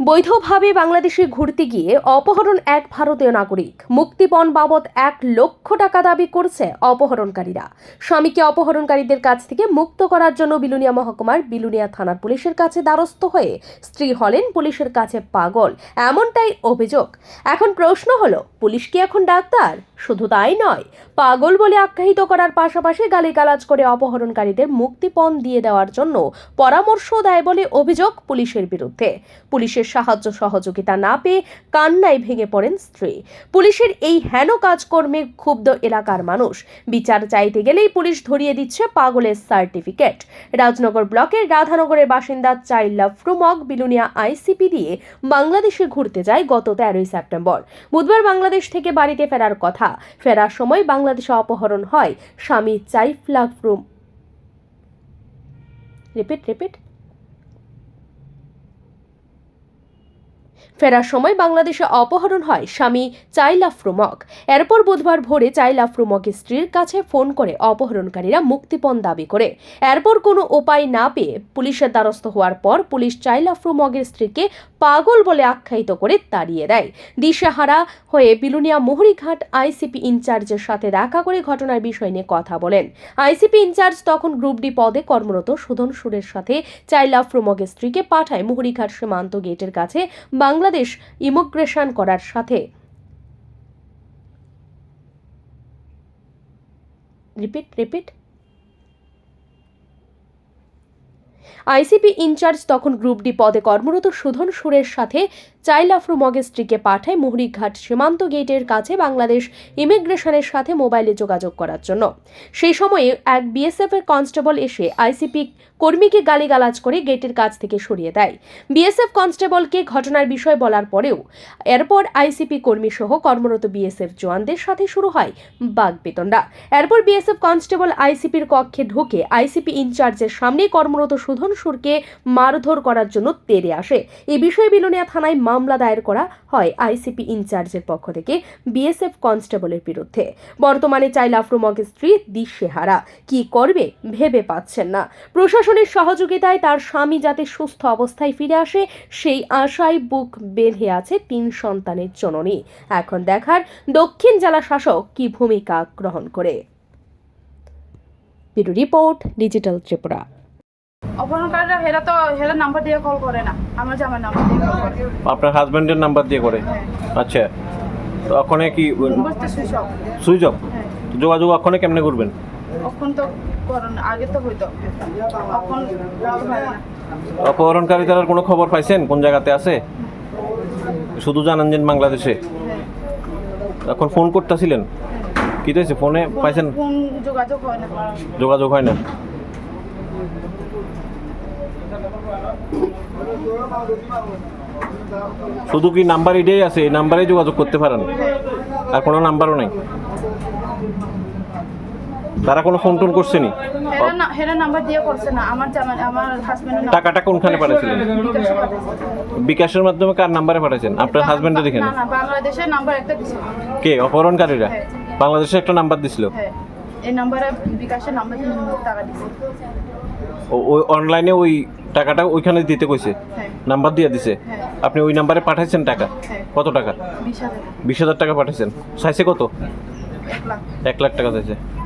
বৈধভাবে বাংলাদেশে ঘুরতে গিয়ে অপহরণ এক ভারতীয় নাগরিক। মুক্তিপণ বাবদ এক লক্ষ টাকা দাবি করছে অপহরণকারীরা। স্বামীকে অপহরণকারীদের কাছ থেকে মুক্ত করার জন্য বিলুনিয়া মহকুমার বিলুনিয়া থানার পুলিশের কাছে দ্বারস্থ হয়ে স্ত্রী হলেন পুলিশের কাছে পাগল। এমনটাই অভিযোগ। এখন প্রশ্ন হলো, পুলিশ কি এখন ডাক্তার? শুধু তাই নয়, পাগল বলে আখ্যায়িত করার পাশাপাশি গালিগালাজ করে অপহরণকারীদের মুক্তিপণ দিয়ে দেওয়ার জন্য পরামর্শ দেয় বলে অভিযোগ পুলিশের বিরুদ্ধে। পুলিশের সাহায্য সহযোগিতা না পেয়ে কান্নায় ভেঙে পড়েন স্ত্রী। পুলিশের এই হেন কাজকর্মে ক্ষুব্ধ এলাকার মানুষ। বিচার চাইতে গেলেই পুলিশ ধরিয়ে দিচ্ছে পাগলের সার্টিফিকেট। রাজনগর ব্লকের রাধানগরের বাসিন্দা চাইল্ড ফ্রুমক বিলুনিয়া আইসিপি দিয়ে বাংলাদেশে ঘুরতে যায় গত তেরোই সেপ্টেম্বর। বুধবার বাংলাদেশ থেকে বাড়িতে ফেরার কথা। ফেরার সময় বাংলাদেশে অপহরণ হয়। স্বামী চাইফলা রুম রিপিট রিপিট। ফেরার সময় বাংলাদেশে অপহরণ হয় স্বামী চাইলা ফ্রুমক। এরপর বুধবার ভোরে চাইলা ফ্রুমকের স্ত্রীর কাছে ফোন করে অপহরণকারীরা মুক্তিপণ দাবি করে। এরপর কোনো উপায় না পেয়ে পুলিশের দ্বারস্থ হওয়ার পর পুলিশ চাইলা ফ্রুমকের স্ত্রীকে পাগল বলে আখ্যায়িত করে তাড়িয়ে দেয়। দিশেহারা হয়ে বিলুনিয়া মোহরিঘাট আইসিপি ইনচার্জের সাথে দেখা করে ঘটনার বিষয় নিয়ে কথা বলেন। আইসিপি ইনচার্জ তখন গ্রুপ ডি পদে কর্মরত সুধন সুরের সাথে চাইলা ফ্রুমকের স্ত্রীকে পাঠায় মুহুরিঘাট সীমান্ত গেটের কাছে বাংলাদেশ ইমিগ্রেশন করার সাথে। Repeat repeat. ICP in charge তখন গ্রুপ ডি পদে কর্মরত সুধন সুরের সাথে চাইলাফরু মগের স্ত্রীকে পাঠায় মুহুরিঘাট সীমান্ত গেটের কাছে বাংলাদেশ ইমিগ্রেশনের সাথে মোবাইলে যোগাযোগ করার জন্য। সেই সময়ে এক বিএসএফ এর কনস্টেবল এসে আইসিপি কর্মীকে গালিগালাজ করে গেটের কাছ থেকে সরিয়ে দেয়। বিএসএফ কনস্টেবলকে ঘটনার বিষয় বলার পরেও এরপর আইসিপি কর্মী সহ কর্মরত বিএসএফ জওয়ানদের সাথে শুরু হয় বাগবেতনরা এরপর বিএসএফ কনস্টেবল আইসিপির কক্ষে ঢুকে আইসিপি ইনচার্জের সামনে কর্মরত সুধন সুরকে মারধর করার জন্য তেড়ে আসে। এই বিষয়ে বিলোনিয়া থানায় মামলা দায়ের করা হয় আইসিপি ইনচার্জের পক্ষ থেকে বিএসএফ কনস্টেবলের বিরুদ্ধে। বর্তমানে চাইল আফরুমকের স্ত্রী দিশেহারা। কি করবে ভেবে পাচ্ছেন না। প্রশাসনের সহযোগিতায় তার স্বামী যাতে সুস্থ অবস্থায় ফিরে আসে, সেই আশায় বুক বেঁধে আছে তিন সন্তানের জননী। এখন দেখার দক্ষিণ জেলা শাসক কি ভূমিকা গ্রহণ করে। Report, digital Tripura. অপহরণকারীরা হেরা তো হেরা নাম্বার দিয়ে কল করে না। আমার জামার নাম্বার দিয়ে কল করে। আপনার হাজবেন্ডের নাম্বার দিয়ে করে? হ্যাঁ। আচ্ছা। তো ওখানে কি সুইচ অফ সুইচ অফ হ্যাঁ। যোগাযোগ ওখানে কেমনে করবেন? এখন তো করোন আগে তো হইতো। এখন করতে অপহরণকারী তার কোনো খবর পাইছেন? কোন জায়গাতে আছে? শুধু জানান যে বাংলাদেশে। হ্যাঁ। এখন ফোন করতেছিলেন? কি হয়েছে ফোনে পাইছেন? যোগাযোগ হয় না। যোগাযোগ হয় না। শুধু কি নাম্বার এটাই আছে? এই নাম্বারেই যোগাযোগ করতে পারেন। আর কোনো নাম্বারও নাই। তারা কোনো ফোন টোন হেরা নাম্বার দিয়ে করছে না। আমার আমার হাজবেন্ডের টাকাটা কোনখানে পাঠাইছিলেন? বিকাশের মাধ্যমে কার নাম্বারে পাঠাইছেন? আপনার হাজবেন্ডের এখানে না? না বাংলাদেশের নাম্বার একটা দিছে। কে? অপহরণকারীরা? হ্যাঁ। বাংলাদেশে একটা নাম্বার দিছিল? হ্যাঁ এই নাম্বারে বিকাশের নাম্বার টাকা দিছে। ও- ওই অনলাইনে ওই টাকাটা ওইখানে দিতে কইছে। হ্যাঁ। নাম্বার দিয়ে দিছে। হ্যাঁ। আপনি ওই নাম্বারে পাঠাইছেন টাকা? হ্যাঁ। কত টাকা। বিশ হাজার টাকা পাঠাইছেন। চাইছে কত? এক লাখ। এক লাখ টাকা চাইছে।